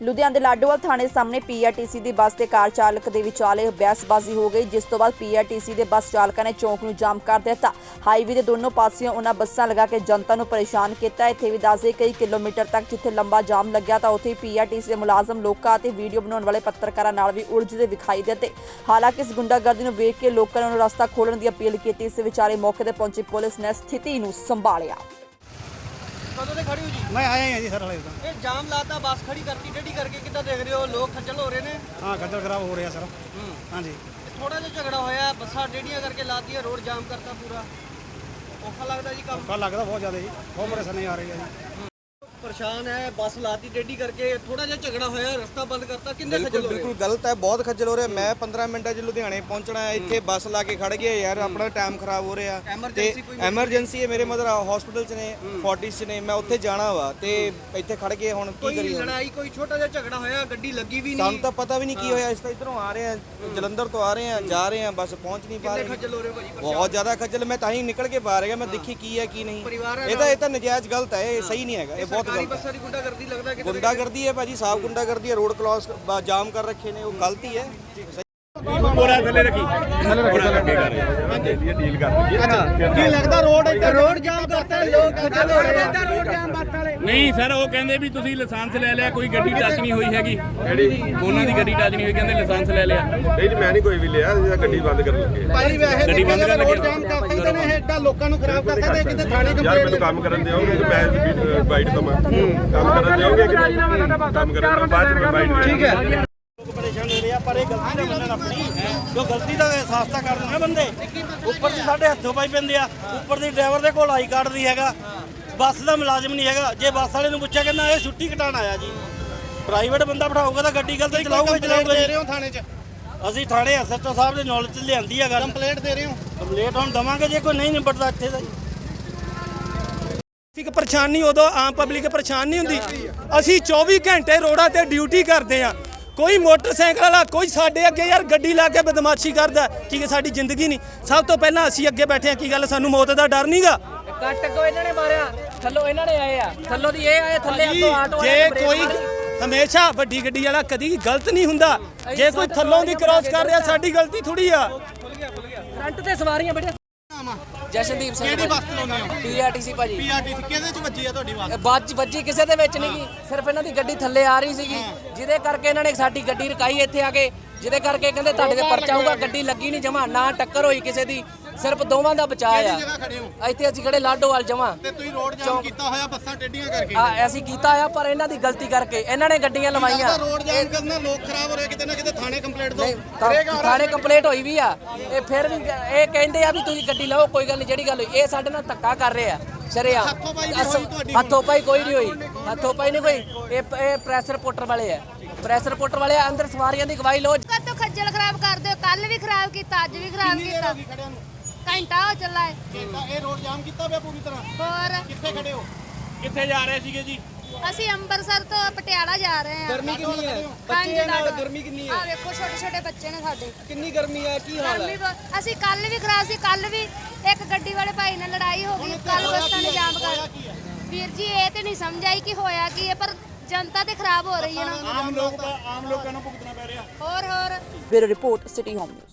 ਲੁਧਿਆਣਾ ਦੇ ਲਾਡੋਵਾਲ ਥਾਣੇ ਸਾਹਮਣੇ ਪੀਆਰਟੀਸੀ ਦੀ ਬੱਸ ਤੇ ਕਾਰ ਚਾਲਕ ਦੇ ਵਿਚਾਲੇ ਬਹਿਸਬਾਜ਼ੀ ਹੋ ਗਈ, ਜਿਸ ਤੋਂ ਬਾਅਦ ਪੀਆਰਟੀਸੀ ਦੇ ਬੱਸ ਚਾਲਕਾਂ ਨੇ ਚੌਂਕ ਨੂੰ ਜਾਮ ਕਰ ਦਿੱਤਾ। ਹਾਈਵੇ ਦੇ ਦੋਨੋਂ ਪਾਸਿਓਂ ਉਹਨਾਂ ਬੱਸਾਂ ਲਗਾ ਕੇ ਜਨਤਾ ਨੂੰ ਪਰੇਸ਼ਾਨ ਕੀਤਾ। ਇੱਥੇ ਵੀ ਦੱਸਦੇ ਕਈ ਕਿਲੋਮੀਟਰ ਤੱਕ ਜਿੱਥੇ ਲੰਬਾ ਜਾਮ ਲੱਗਿਆ ਤਾਂ ਉੱਥੇ ਪੀਆਰਟੀਸੀ ਦੇ ਮੁਲਾਜ਼ਮ ਲੋਕਾਂ ਅਤੇ ਵੀਡੀਓ ਬਣਾਉਣ ਵਾਲੇ ਪੱਤਰਕਾਰਾਂ ਨਾਲ ਵੀ ਉਲਝਦੇ ਵਿਖਾਈ ਦਿੱਤੇ। ਹਾਲਾਂਕਿ ਇਸ ਗੁੰਡਾਗਰਦੀ ਨੂੰ ਵੇਖ ਕੇ ਲੋਕਾਂ ਨੇ ਨੂੰ ਰਸਤਾ ਖੋਲ੍ਹਣ ਦੀ ਅਪੀਲ ਕੀਤੀ। ਇਸ ਵਿਚਾਲੇ ਮੌਕੇ ਤੇ ਪਹੁੰਚੀ ਪੁਲਿਸ ਨੇ ਸਥਿਤੀ ਨੂੰ ਸੰਭਾਲਿਆ। ਕਦੋਂ ਤੇ ਖੜੀ ਹੋ ਜੀ? ਮੈਂ ਆਇਆ ਹੀ ਹਾਂ ਜੀ ਸਰ ਹਲੇ ਤਾਂ। ਇਹ ਜਾਮ ਲਾਤਾ ਬੱਸ ਖੜੀ ਕਰਤੀ ਟੇਢੀ ਕਰਕੇ ਕਿੱਦਾਂ ਦੇਖ ਰਹੇ ਹੋ? ਲੋਕ ਖੱਜਲ ਹੋ ਰਹੇ ਨੇ? ਹਾਂ ਖੱਜਲ ਖਰਾਬ ਹੋ ਰਿਹਾ ਸਰ। ਹਾਂਜੀ। ਥੋੜਾ ਜਿਹਾ ਝਗੜਾ ਹੋਇਆ ਬੱਸਾਂ ਟੇਢੀਆਂ ਕਰਕੇ ਲਾਤੀਆਂ ਰੋਡ ਜਾਮ ਕਰਤਾ ਪੂਰਾ। ਔਖਾ ਲੱਗਦਾ ਜੀ ਕੰਮ? ਕੱਲ ਲੱਗਦਾ ਬਹੁਤ ਜ਼ਿਆਦਾ ਜੀ। ਬਹੁਤ ਪਰੇਸ਼ਾਨੀ ਆ ਰਹੀ ਹੈ ਜੀ। ਪਰੇਸ਼ਾਨ ਹੈ ਬੱਸ ਲਾਤੀ ਟੇਢੀ ਕਰਕੇ ਥੋੜਾ ਜਿਹਾ ਝਗੜਾ ਹੋਇਆ ਰਸਤਾ ਬੰਦ ਕਰਤਾ ਕਿੰਨੇ ਬਿਲਕੁਲ ਖੱਜਲ ਹੋ ਰਹੇ ਬਿਲਕੁਲ ਗਲਤ ਹੈ ਬਹੁਤ ਖੱਜਲ ਹੋ ਰਿਹਾ। ਮੈਂ 15 ਮਿੰਟਾਂ 'ਚ ਲੁਧਿਆਣੇ ਪਹੁੰਚਣਾ ਹੈ ਇੱਥੇ ਬੱਸ ਲਾ ਕੇ ਖੜ ਗਏ ਯਾਰ ਆਪਣਾ ਟਾਈਮ ਖਰਾਬ ਹੋ ਰਿਹਾ। Emergency ਕੋਈ ਐਮਰਜੈਂਸੀ ਹੈ ਮੇਰੇ ਮਦਰ ਹਸਪੀਟਲ 'ਚ ਨੇ 40 'ਚ ਨੇ ਮੈਂ ਉੱਥੇ ਜਾਣਾ ਵਾ ਤੇ ਇੱਥੇ ਖੜ ਗਏ ਹੁਣ ਕੀ ਕੋਈ ਕਰੀਏ ਹੁਣ? ਲੜਾਈ ਕੋਈ ਛੋਟਾ ਜਿਹਾ ਝਗੜਾ ਹੋਇਆ ਗੱਡੀ ਲੱਗੀ ਵੀ ਸਾਨੂੰ ਨਹੀਂ ਤਾਂ ਪਤਾ ਵੀ ਨਹੀਂ ਕੀ ਹੋਇਆ ਇਸ ਤਾਂ ਇਧਰੋਂ ਆ ਰਹੇ ਆ ਜਲੰਧਰ ਤੋਂ ਆ ਰਹੇ ਆ ਜਾ ਰਹੇ ਆ ਬਸ ਪਹੁੰਚ ਨਹੀਂ ਪਾ ਕਿੰਨੇ ਰਹੇ। ਖੱਜਲ ਹੋ ਰਹੇ ਭਾਜੀ? ਬਹੁਤ ਜ਼ਿਆਦਾ ਖੱਜਲ ਮੈਂ ਤਾਂ ਹੀ ਨਿਕਲ ਕੇ ਬਾਹਰ ਗਿਆ ਮੈਂ ਦੇਖੀ ਕੀ ਹੈ ਕੀ ਨਹੀਂ। ਪਰਿਵਾਰ ਇਹ ਤਾਂ ਇਹ ਤਾਂ ਨਜਾਇਜ਼ ਗਲਤ ਹੈ ਇਹ ਸਹੀ ਨਹੀਂ ਹੈਗਾ ਇਹ ਬਹੁਤ ਸਰਕਾਰੀ ਗਲਤ ਹੈ ਬੱਸਾਂ ਦੀ ਗੁੰਡਾਗਰਦੀ ਲੱਗਦਾ ਕਿ ਗੁੰਡਾਗਰਦੀ ਹੈ ਭਾਜੀ ਸਾਫ਼ ਗੁੰਡਾਗਰਦੀ ਹੈ ਰੋਡ ਕ੍ਰਾਸ ਜਾਮ ਕਰ ਰੱਖੇ ਨੇ ਉਹ ਗਲਤੀ ਹੈ। ਬੋਰਾ ਥੱਲੇ ਰੱਖੀ। ਥੱਲੇ ਰੱਖੀ ਥੱਲੇ ਕਰ ਹਾਂਜੀ ਇਹ ਡੀਲ ਕਰ ਦਈਏ ਕੀ ਲੱਗਦਾ ਰੋਡ ਰੋਡ ਜਾਮ ਕਰਤਾ ਲੋਕ ਰੋਡ ਜਾਮ ਵਾਲੇ ਨਹੀਂ ਸਰ ਉਹ ਕਹਿੰਦੇ ਵੀ ਤੁਸੀਂ ਲਾਇਸੈਂਸ ਲੈ ਲਿਆ ਕੋਈ ਗੱਡੀ ਟੱਚ ਨਹੀਂ ਹੋਈ ਹੈਗੀ। ਕਿਹੜੀ ਉਹਨਾਂ ਦੀ ਗੱਡੀ ਟੱਚ ਨਹੀਂ ਹੋਈ ਕਹਿੰਦੇ ਲਾਇਸੈਂਸ ਲੈ ਲਿਆ। ਨਹੀਂ ਜੀ ਮੈਂ ਨਹੀਂ ਕੋਈ ਵੀ ਲਿਆ ਅਸੀਂ ਤਾਂ ਗੱਡੀ ਬੰਦ ਕਰਨ ਲੱਗੇ। ਭਾਈ ਵੈਸੇ ਗੱਡੀ ਬੰਦ ਕਰ ਲੱਗੇ। ਕਰ ਸਕਦੇ ਨੇ ਐਡਾ ਲੋਕਾਂ ਨੂੰ ਖਰਾਬ ਕਰ ਸਕਦੇ ਕਿਤੇ ਥਾਣੇ ਯਾਰ ਮੈਨੂੰ ਕੰਮ ਕਰਨ ਦਿਓਗੇ ਤੇ ਮੈਂ ਬਾਈਟ ਦਵਾਂ ਕੰਮ ਕਰਨ ਦਿਓਗੇ ਕਿ? ਕੰਮ ਕਰਨ ਬਾਅਦ ਬਾਈਟ ਠੀਕ ਹੈ। ਲੋਕ ਪਰੇਸ਼ਾਨ ਹੋ ਰਹੇ ਆ ਪਰ ਇਹ ਗਲਤੀ ਤਾਂ ਮੰਨਣ ਆਪਣੀ ਜੋ ਗਲਤੀ ਦਾ ਅਹਿਸਾਸ ਤਾਂ ਕਰਦੇ ਨੇ ਬੰਦੇ ਉੱਪਰ ਦੀ ਸਾਡੇ ਹੱਥੋਂ ਪਾਈ ਪੈਂਦੇ ਆ ਉੱਪਰ ਦੀ ਡਰਾਈਵਰ ਦੇ ਕੋਲ ਆਈ ਕਾਰਡ ਨਹੀਂ ਹੈਗਾ। ਬੱਸ ਦਾ ਮੁਲਾਜ਼ਮ ਨਹੀਂ ਹੈਗਾ। ਜੇ ਬੱਸ ਵਾਲੇ ਨੂੰ ਪੁੱਛਿਆ ਕਹਿੰਦਾ ਇਹ ਛੁੱਟੀ ਕਟਾਣ ਆਇਆ ਜੀ। ਪ੍ਰਾਈਵੇਟ ਬੰਦਾ ਬਿਠਾਊਗਾ ਤਾਂ ਗੱਡੀ ਗਲਤ ਚਲਾਊਗਾ ਹੀ ਚਲਾਊਗਾ ਦੇ ਰਹੇ ਹੋ ਥਾਣੇ 'ਚ? ਅਸੀਂ ਥਾਣੇ ਐਸਐਚਓ ਸਾਹਿਬ ਦੇ ਨੌਲੇਜ ਲਿਆਂਦੀ ਆ ਗੱਲ। ਕੰਪਲੇਂਟ ਦੇ ਰਹੇ ਹੋ? ਕੰਪਲੇਂਟ ਹੁਣ ਦਵਾਂਗੇ ਜੇ ਕੋਈ ਨਹੀਂ ਨਿਬੜਦਾ ਇੱਥੇ ਦਾ ਜੀ ਟ੍ਰੈਫਿਕ ਪਰੇਸ਼ਾਨੀ ਉਦੋਂ ਆਮ ਪਬਲਿਕ ਪਰੇਸ਼ਾਨ ਨਹੀਂ ਹੁੰਦੀ। ਅਸੀਂ 24 ਘੰਟੇ ਰੋਡਾਂ ਤੇ ਡਿਊਟੀ ਕਰਦੇ ਆ ਕੋਈ ਮੋਟਰਸਾਈਕਲ ਵਾਲਾ ਕੋਈ ਸਾਡੇ ਅੱਗੇ ਯਾਰ ਗੱਡੀ ਲਾ ਕੇ ਬਦਮਾਸ਼ੀ ਕਰਦਾ ਕੀ ਕਿ ਸਾਡੀ ਜ਼ਿੰਦਗੀ ਨਹੀਂ। ਸਭ ਤੋਂ ਪਹਿਲਾਂ ਅਸੀਂ ਅੱਗੇ ਬੈਠੇ ਆ ਕੀ ਗੱਲ ਸਾਨੂੰ ਮੌਤ ਦਾ ਡਰ ਨਹੀਂਗਾ ਕੱਟ ਕੋ ਇਹਨਾਂ ਨੇ ਮਾਰਿਆ? ਥੱਲੋਂ ਇਹਨਾਂ ਨੇ ਆਏ ਆ। ਥੱਲੋਂ ਦੀ ਇਹ ਆਏ ਥੱਲੇ ਅੱਗੋਂ ਆਟੋ ਜੇ ਕੋਈ। ਹਮੇਸ਼ਾ ਵੱਡੀ ਗੱਡੀ ਵਾਲਾ ਕਦੀ ਗਲਤ ਨਹੀਂ ਹੁੰਦਾ। ਜੇ ਕੋਈ ਥੱਲੋਂ ਦੀ ਕ੍ਰਾਸ ਕਰ ਰਿਹਾ ਸਾਡੀ ਗਲਤੀ ਥੋੜੀ ਆ। ਫਰੰਟ ਤੇ ਸਵਾਰੀਆਂ ਬੜੀਆਂ ਜਸ਼ਨਦੀਪ ਸਿੰਘ ਕਿਹੜੀ ਬੱਸ। ਚਲਾਉਂਦੇ ਹੋ? ਪੀਆਰਟੀਸੀ ਭਾਜੀ। ਪੀਆਰਟੀਸੀ ਕਿਹਦੇ 'ਚ ਵੱਜੀ ਆ ਤੁਹਾਡੀ ਇਹ ਬੱਜ ਵੱਜੀ ਕਿਸੇ ਦੇ ਵਿੱਚ ਨਹੀਂ ਸਿਰਫ ਇਹਨਾਂ ਦੀ ਗੱਡੀ ਥੱਲੇ ਆ ਰਹੀ ਸੀਗੀ। ਜਿਹਦੇ ਕਰਕੇ ਇਹਨਾਂ ਨੇ ਸਾਡੀ ਗੱਡੀ ਰਕਾਈ ਇੱਥੇ ਆ ਕੇ। ਜਿਹਦੇ ਕਰਕੇ ਕਹਿੰਦੇ ਤੁਹਾਡੇ ਤੇ ਪਰਚਾ ਆਊਗਾ ਗੱਡੀ ਲੱਗੀ ਨਹੀਂ ਜਮਾ ਨਾ ਟੱਕਰ ਹੋਈ ਕਿਸੇ ਦੀ। ਸਿਰਫ ਦੋਵਾਂ ਦਾ ਬਚਾਅ ਆ। ਇੱਥੇ ਅਸੀਂ ਖੜੇ ਲਾਡੋਵਾਲ ਜਮਾ? ਤੇ ਤੁਸੀਂ ਰੋਡ ਜਾਮ ਕੀਤਾ ਹੋਇਆ ਬੱਸਾਂ ਟੇਡੀਆਂ ਕਰਕੇ। ਆ ਅਸੀਂ ਕੀਤਾ ਆ ਪਰ ਇਹਨਾਂ ਦੀ ਗਲਤੀ ਕਰਕੇ ਇਹਨਾਂ ਨੇ ਗੱਡੀਆਂ ਲਵਾਈਆਂ। ਰੋਡ ਜਾਮ ਕਰਨਾ ਲੋਕ ਖਰਾਬ ਹੋ ਰਹੇ ਕਿਤੇ ਨਾ ਕਿਤੇ ਥਾਣੇ ਕੰਪਲੇਂਟ ਦੋ। ਨਹੀਂ ਤਾਂ ਥਾਣੇ ਕੰਪਲੇਂਟ ਹੋਈ ਵੀ ਆ। ਇਹ ਫਿਰ ਵੀ ਇਹ ਕਹਿੰਦੇ ਆ ਵੀ ਤੁਸੀਂ ਗੱਡੀ ਲਓ ਕੋਈ ਗੱਲ ਨਹੀਂ ਜਿਹੜੀ ਗੱਲ ਹੋਈ ਇਹ ਸਾਡੇ ਨਾਲ ਧੱਕਾ ਕਰ ਰਹੇ ਆ। ਸ਼ਰਿਆ ਹੱਥੋਂ ਪਾਈ ਕੋਈ ਨਹੀਂ ਹੋਈ। ਹੱਥੋਂ ਪਾਈ ਨਹੀਂ ਕੋਈ। ਇਹ ਇਹ ਪ੍ਰੈਸ ਰਿਪੋਰਟਰ ਵਾਲੇ ਆ। ਪ੍ਰੈਸ ਰਿਪੋਰਟਰ ਵਾਲੇ ਆ, ਅੰਦਰ ਸਵਾਰੀਆਂ ਦੀ ਗਵਾਹੀ ਲਓ। ਕਦੋਂ ਖੱਜਲ ਖਰਾਬ ਕਰਦੇ ਹੋ ਕੱਲ ਵੀ ਖਰਾਬ ਕੀਤਾ ਅੱਜ ਵੀ ਖਰਾਬ ਕੀਤਾ। ਘੰਟਾ ਹੋ ਚੱਲਾ ਹੈ। ਇਹ ਰੋਡ ਜਾਮ ਕੀਤਾ ਪਿਆ ਪੂਰੀ ਤਰ੍ਹਾਂ? ਹੋਰ? ਕਿੱਥੇ ਖੜੇ ਹੋ? ਕਿੱਥੇ ਜਾ ਰਹੇ ਸੀਗੇ ਜੀ? ਅਸੀਂ ਅੰਮ੍ਰਿਤਸਰ ਤੋਂ ਪਟਿਆਲਾ ਜਾ ਰਹੇ ਹਾਂ। ਗਰਮੀ ਕਿੰਨੀ ਹੈ? ਬੱਚੇ ਨਾਲ। ਗਰਮੀ ਕਿੰਨੀ ਹੈ? ਆਹ ਵੇਖੋ ਛੋਟੇ ਛੋਟੇ ਬੱਚੇ ਨੇ ਸਾਡੇ। ਕਿੰਨੀ ਗਰਮੀ ਹੈ? ਕੀ ਹਾਲ ਹੈ? ਅਸੀਂ ਕੱਲ ਵੀ ਖਰਾਬ ਸੀ ਕੱਲ ਵੀ ਇੱਕ ਗੱਡੀ ਵਾਲੇ ਭਾਈ ਨਾਲ ਲੜਾਈ ਹੋ ਗਈ ਕੱਲ ਬੱਸਾਂ ਨੇ ਜਾਮ ਕਰ ਵੀਰ ਜੀ ਇਹ ਤੇ ਨਹੀਂ ਸਮਝ ਆਈ ਕਿ ਹੋਇਆ ਕੀ ਹੈ ਪਰ ਜਨਤਾ ਤੇ ਖਰਾਬ ਹੋ ਰਹੀ ਹੈ ਨਾ। ਆਮ ਲੋਕ ਆਮ ਲੋਕਾਂ ਨੂੰ ਭੁਗਤਣਾ ਪੈ ਰਿਹਾ। ਹੋਰ ਹੋਰ? Bureau report city home